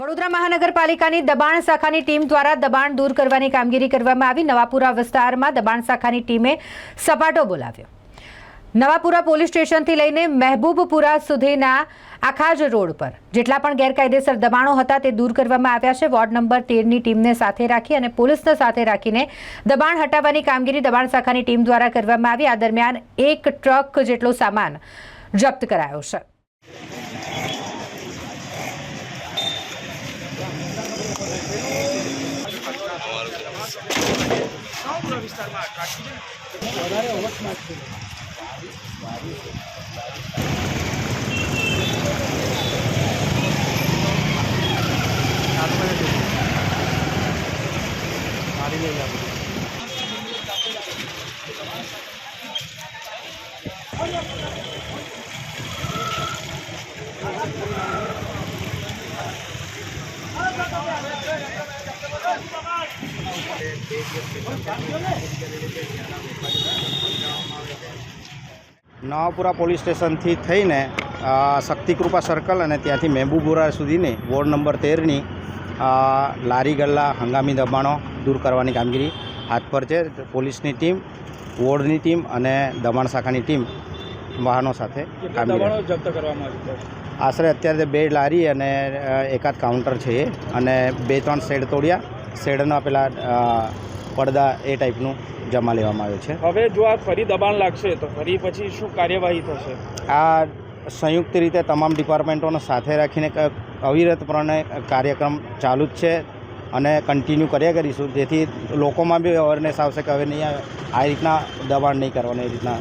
વડોદરા મહાનગરપાલિકાની દબાણ શાખાની ટીમ દ્વારા દબાણ દૂર કરવાની કામગીરી કરવામાં આવી. નવાપુરા વિસ્તારમાં દબાણ શાખાની ટીમે સપાટો બોલાવ્યો. નવાપુરા પોલીસ સ્ટેશનથી લઈને મહેબૂબપુરા સુધીના આખા જ રોડ પર જેટલા પણ ગેરકાયદેસર દબાણો હતા તે દૂર કરવામાં આવ્યા છે. વોર્ડ નંબર તેરની ટીમને સાથે રાખી અને પોલીસને સાથે રાખીને દબાણ હટાવવાની કામગીરી દબાણ શાખાની ટીમ દ્વારા કરવામાં આવી. આ દરમિયાન એક ટ્રક જેટલો સામાન જપ્ત કરાયો છે. તમામ પૂરા વિસ્તારમાં ટ્રાફિક છે. વધારે અવસ્થમાં છે સારી લઈ નવાપુરા પોલીસ સ્ટેશનથી થઈને શક્તિકૃપા સર્કલ અને ત્યાંથી મહેબૂબપુરા સુધીની વોર્ડ નંબર તેરની લારી ગલ્લા હંગામી દબાણો દૂર કરવાની કામગીરી હાથ પર છે. પોલીસની ટીમ વોર્ડની ટીમ અને દબાણ શાખાની ટીમ વાહનો સાથે આશરે અત્યારે બે લારી અને એકાદ કાઉન્ટર છે એ અને બે ત્રણ શેડ તોડ્યા. શેડના પેલા પડદા એ ટાઈપનું જમા લેવામાં આવ્યો છે. હવે જો આ ફરી દબાણ લાગશે તો ફરી પછી શું કાર્યવાહી થશે? આ સંયુક્ત રીતે તમામ ડિપાર્ટમેન્ટોને સાથે રાખીને અવિરતપણે કાર્યક્રમ ચાલુ જ છે અને કન્ટિન્યુ કર્યા કરીશું. જેથી લોકોમાં બી અવેરનેસ આવશે કે હવે નહીં આ આ રીતના દબાણ નહીં કરવાનું એ રીતના.